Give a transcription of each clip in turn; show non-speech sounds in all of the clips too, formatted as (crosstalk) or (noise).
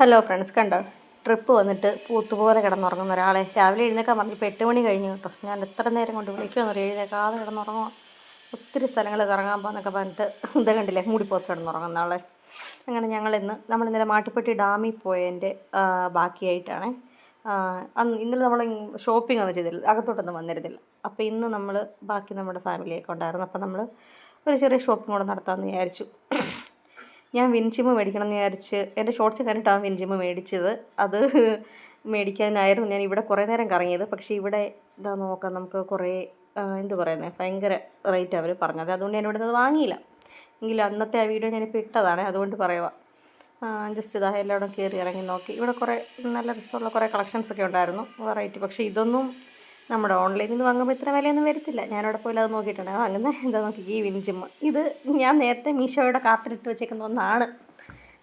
Hello friends കണ്ടോ? Trip വന്നിട്ട് പൂത്തുപോലെ കിടന്നുറങ്ങുന്ന ഒരാളെ. രാവിലെ എഴുന്നേക്കാൻ പറഞ്ഞു ഇപ്പോൾ എട്ട് മണി കഴിഞ്ഞു കേട്ടോ. ഞാൻ എത്ര നേരം കൊണ്ട് വിളിക്കുമെന്ന് അറിയാം എഴുന്നേക്കാതെ കിടന്നുറങ്ങുക ഒത്തിരി സ്ഥലങ്ങൾ കറങ്ങാൻ പോകുന്നൊക്കെ പറഞ്ഞിട്ട് ഇത് കണ്ടില്ലേ? മൂടിപ്പോച്ച് കിടന്നുറങ്ങുന്ന ആളെ. അങ്ങനെ ഞങ്ങൾ ഇന്ന് നമ്മൾ ഇന്നലെ മാട്ടുപ്പെട്ടി ഡാമിൽ പോയതിന്റെ ബാക്കിയായിട്ടാണ്. അന്ന് ഇന്നലെ നമ്മൾ ഷോപ്പിംഗ് ഒന്നും ചെയ്തില്ല. അകത്തോട്ടൊന്നും വന്നിരുന്നില്ല. അപ്പോൾ ഇന്ന് നമ്മൾ ബാക്കി നമ്മുടെ ഫാമിലിയൊക്കെ ഉണ്ടായിരുന്നു. അപ്പോൾ നമ്മൾ ഒരു ചെറിയ ഷോപ്പിംഗ് കൂടെ നടത്താമെന്ന് വിചാരിച്ചു. ഞാൻ വിൻചിമ്മ് മേടിക്കണം എന്ന് വിചാരിച്ച് എന്റെ ഷോർട്സ് കണ്ടിട്ടാണ് വിൻചിമ്മ് മേടിച്ചത്. അത് (laughs) മേടിക്കാനായിരുന്നു ഞാൻ ഇവിടെ കുറേ നേരം കറങ്ങിയത്. പക്ഷേ ഇവിടെ ഇതാ നോക്കാം നമുക്ക് കുറേ എന്ത് പറയുന്നത് ഭയങ്കര റേറ്റ് അവർ പറഞ്ഞത്. അതുകൊണ്ട് ഞാൻ ഇവിടെ നിന്ന് വാങ്ങിയില്ല. എങ്കിലും അന്നത്തെ ആ വീഡിയോ ഞാനിപ്പോൾ ഇട്ടതാണ്. അതുകൊണ്ട് പറയുക ജസ്റ്റ് ഇതാ എല്ലായിടും കയറി ഇറങ്ങി നോക്കി. ഇവിടെ കുറേ നല്ല രസമുള്ള കുറേ കളക്ഷൻസ് ഒക്കെ ഉണ്ടായിരുന്നു വെറൈറ്റി പക്ഷേ ഇതൊന്നും നമ്മുടെ ഓൺലൈനിൽ നിന്ന് വാങ്ങുമ്പോൾ ഇത്ര വിലയൊന്നും വരത്തില്ല. ഞാനവിടെ പോയി അത് നോക്കിയിട്ടുണ്ട്. അങ്ങനെ എന്താ നോക്കി ഈ വിൻജിമ്മ ഇത് ഞാൻ നേരത്തെ മീഷോയുടെ കാർട്ടിലിട്ട് വെച്ചേക്കുന്ന ഒന്നാണ്.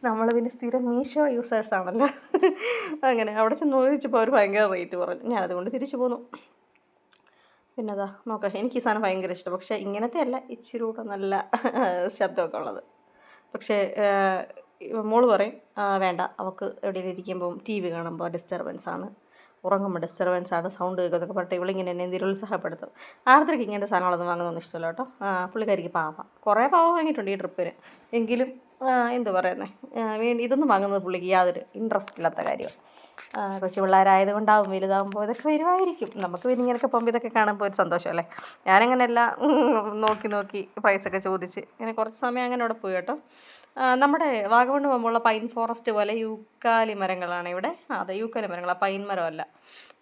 നമ്മൾ പിന്നെ സ്ഥിരം മീഷോ യൂസേഴ്സ് ആണല്ലോ. അങ്ങനെ അവിടെ ചെന്ന് ചോദിച്ചപ്പോൾ അവർ ഭയങ്കര റേറ്റ് പറഞ്ഞു. ഞാനതുകൊണ്ട് തിരിച്ചു പോന്നു. പിന്നെ അതാ നോക്കാം എനിക്ക് ഈ സാധനം ഭയങ്കര ഇഷ്ടം. പക്ഷേ ഇങ്ങനത്തെ അല്ല ഇച്ചിരി കൂടെ നല്ല ശബ്ദമൊക്കെ ഉള്ളത്. പക്ഷേ മോൾ പറയും "ആ, വേണ്ട. അവൾക്ക് എവിടെയെങ്കിലും ഇരിക്കുമ്പം ടി വി കാണുമ്പോൾ ഡിസ്റ്റർബൻസ് ആണ്. ഉറങ്ങുമ്പോൾ ഡിസ്റ്റർബൻസ് ആണ് സൗണ്ട് കേൾക്കുന്നൊക്കെ പറഞ്ഞിട്ട് ഇവളിങ്ങനെ എന്നെ എന്തെങ്കിലും ഉത്സാഹപ്പെടുത്തും. ആർദ്രയ്ക്ക് ഇങ്ങനത്തെ സാധനങ്ങളൊന്നും വാങ്ങുന്നൊന്നും ഇഷ്ടമല്ല കേട്ടോ. പുള്ളിക്കാരിക്ക് പാവ. കുറേ പാവ വാങ്ങിയിട്ടുണ്ട് ഈ ട്രിപ്പിന് എങ്കിലും എന്ത് പറയുന്നത് വേണ്ടി ഇതൊന്നും വാങ്ങുന്നത് പുള്ളിക്ക് യാതൊരു ഇൻട്രസ്റ്റ് ഇല്ലാത്ത കാര്യമാണ് കൊച്ചു പിള്ളേരായതുകൊണ്ടാവും വലുതാകുമ്പോൾ ഇതൊക്കെ വരുമായിരിക്കും നമുക്ക് പിന്നെ ഇങ്ങനെയൊക്കെ പോകുമ്പോൾ ഇതൊക്കെ കാണുമ്പോൾ ഒരു സന്തോഷമല്ലേ? ഞാനങ്ങനെയല്ല നോക്കി നോക്കി പൈസയൊക്കെ ചോദിച്ച് ഇങ്ങനെ കുറച്ച് സമയം അങ്ങനെ അവിടെ പോയി കേട്ടോ. നമ്മുടെ വാഗമണ് പോകുമ്പോഴുള്ള പൈൻ ഫോറസ്റ്റ് പോലെ യൂക്കാലി മരങ്ങളാണ് ഇവിടെ. അതെ യൂക്കാലി മരങ്ങളാണ് പൈൻ മരമല്ല.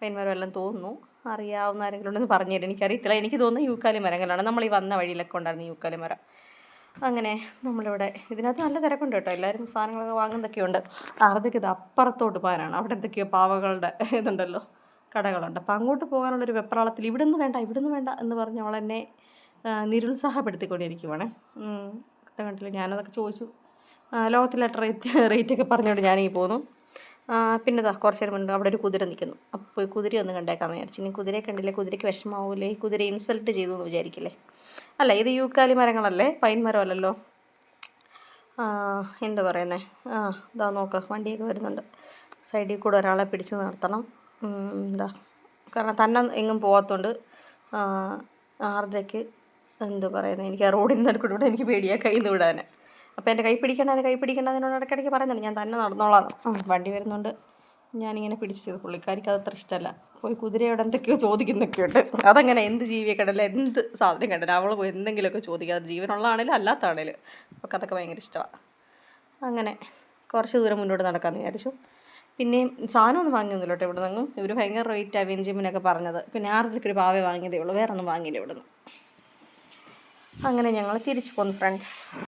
പൈൻ മരം എല്ലാം തോന്നുന്നു. അറിയാവുന്ന ആരെങ്കിലും ഉണ്ടെന്ന് പറഞ്ഞു തരും എനിക്കറിയത്തില്ല. എനിക്ക് തോന്നുന്നു യൂക്കാലി മരങ്ങളാണ്. നമ്മൾ ഈ വന്ന വഴിയിലൊക്കെ ഉണ്ടായിരുന്നു യൂക്കാലി മരം. അങ്ങനെ നമ്മളിവിടെ ഇതിനകത്ത് നല്ല തിരക്കുണ്ട് കേട്ടോ. എല്ലാവരും സാധനങ്ങളൊക്കെ വാങ്ങുന്നതൊക്കെയുണ്ട്. ഉണ്ട് ആർദ്രയ്ക്ക് ഇത് അപ്പുറത്തോട്ട് പോകാനാണ്. അവിടെ എന്തൊക്കെയോ പാവകളുടെ ഇതുണ്ടല്ലോ കടകളുണ്ട്. അപ്പോൾ അങ്ങോട്ട് പോകാനുള്ളൊരു വെപ്രാളത്തിൽ ഇവിടുന്ന് വേണ്ട ഇവിടുന്ന് വേണ്ട എന്ന് പറഞ്ഞ് അവളെന്നെ നിരുത്സാഹപ്പെടുത്തിക്കൊണ്ടിരിക്കുവാണ്. കണ്ടില്ല? ഞാനതൊക്കെ ചോദിച്ചു. ലോകത്തിലെ റേറ്റ് റേറ്റൊക്കെ പറഞ്ഞുകൊണ്ട് ഞാനീ പോന്നു. ആ, പിന്നെ ഇതാ കുറച്ച് നേരം മുൻപ് അവിടെ ഒരു കുതിര നിൽക്കുന്നു. അപ്പോൾ കുതിര ഒന്ന് കണ്ടേക്കാൻ വിചാരിച്ചു. ഇനി കുതിരയെ കണ്ടില്ലേ? കുതിരയ്ക്ക് വിഷമാവൂലേ ഈ കുതിര ഇൻസൾട്ട് ചെയ്തു എന്ന് വിചാരിക്കില്ലേ? അല്ല ഇത് യൂക്കാലി മരങ്ങളല്ലേ? പൈൻ മരമല്ലല്ലോ? എന്താ പറയുന്നത് ആ ഇതാ നോക്ക്. വണ്ടിയൊക്കെ വരുന്നുണ്ട്. സൈഡിൽ കൂടെ ഒരാളെ പിടിച്ച് നിർത്തണം. എന്താ കാരണം തന്നെ എങ്ങും പോകാത്തതുകൊണ്ട് ആർദ്രയ്ക്ക് എന്താ പറയുന്നത് എനിക്ക് ആ റോഡിൽ നടുക്കൂടെ എനിക്ക് പേടിയാ കയ്യിൽ നിന്ന് അപ്പോൾ എന്റെ കൈ പിടിക്കേണ്ട എന്റെ കൈ പിടിക്കേണ്ട അതിനോട് ഇടയ്ക്കിടയ്ക്ക് പറയുന്നുണ്ട്. ഞാൻ തന്നെ നടന്നോളാം. വണ്ടി വരുന്നുണ്ട്. ഞാനിങ്ങനെ പിടിച്ചത് പുള്ളിക്കാരിക്ക് അത് അത്ര ഇഷ്ടമല്ല. പോയി കുതിരയോട് എന്തൊക്കെയോ ചോദിക്കുന്നൊക്കെയുണ്ട്. അതങ്ങനെ എന്ത് ജീവിയെ കണ്ടല്ല എന്ത് സാധനം കണ്ടല്ല അവൾ പോയി എന്തെങ്കിലുമൊക്കെ ചോദിക്കുക അത് ജീവനുള്ളതാണേലും അല്ലാത്തതാണേലും അപ്പോൾ അതൊക്കെ ഭയങ്കര ഇഷ്ടമാണ് അങ്ങനെ കുറച്ച് ദൂരം മുന്നോട്ട് നടക്കാമെന്ന് വിചാരിച്ചു. പിന്നെയും സാധനമൊന്നും വാങ്ങിയൊന്നുമില്ല കേട്ടോ ഇവിടെ നിന്നും ഇവർ ഭയങ്കര റേറ്റ് വെഞ്ചിമിനൊക്കെ പറഞ്ഞത്. പിന്നെ ആർദ്രയ്ക്ക് ഒരു പാവേ വാങ്ങിയതേ ഉള്ളൂ. വേറെ ഒന്നും വാങ്ങിയില്ല ഇവിടെ നിന്ന് അങ്ങനെ ഞങ്ങൾ തിരിച്ചു പോന്നു ഫ്രണ്ട്സ്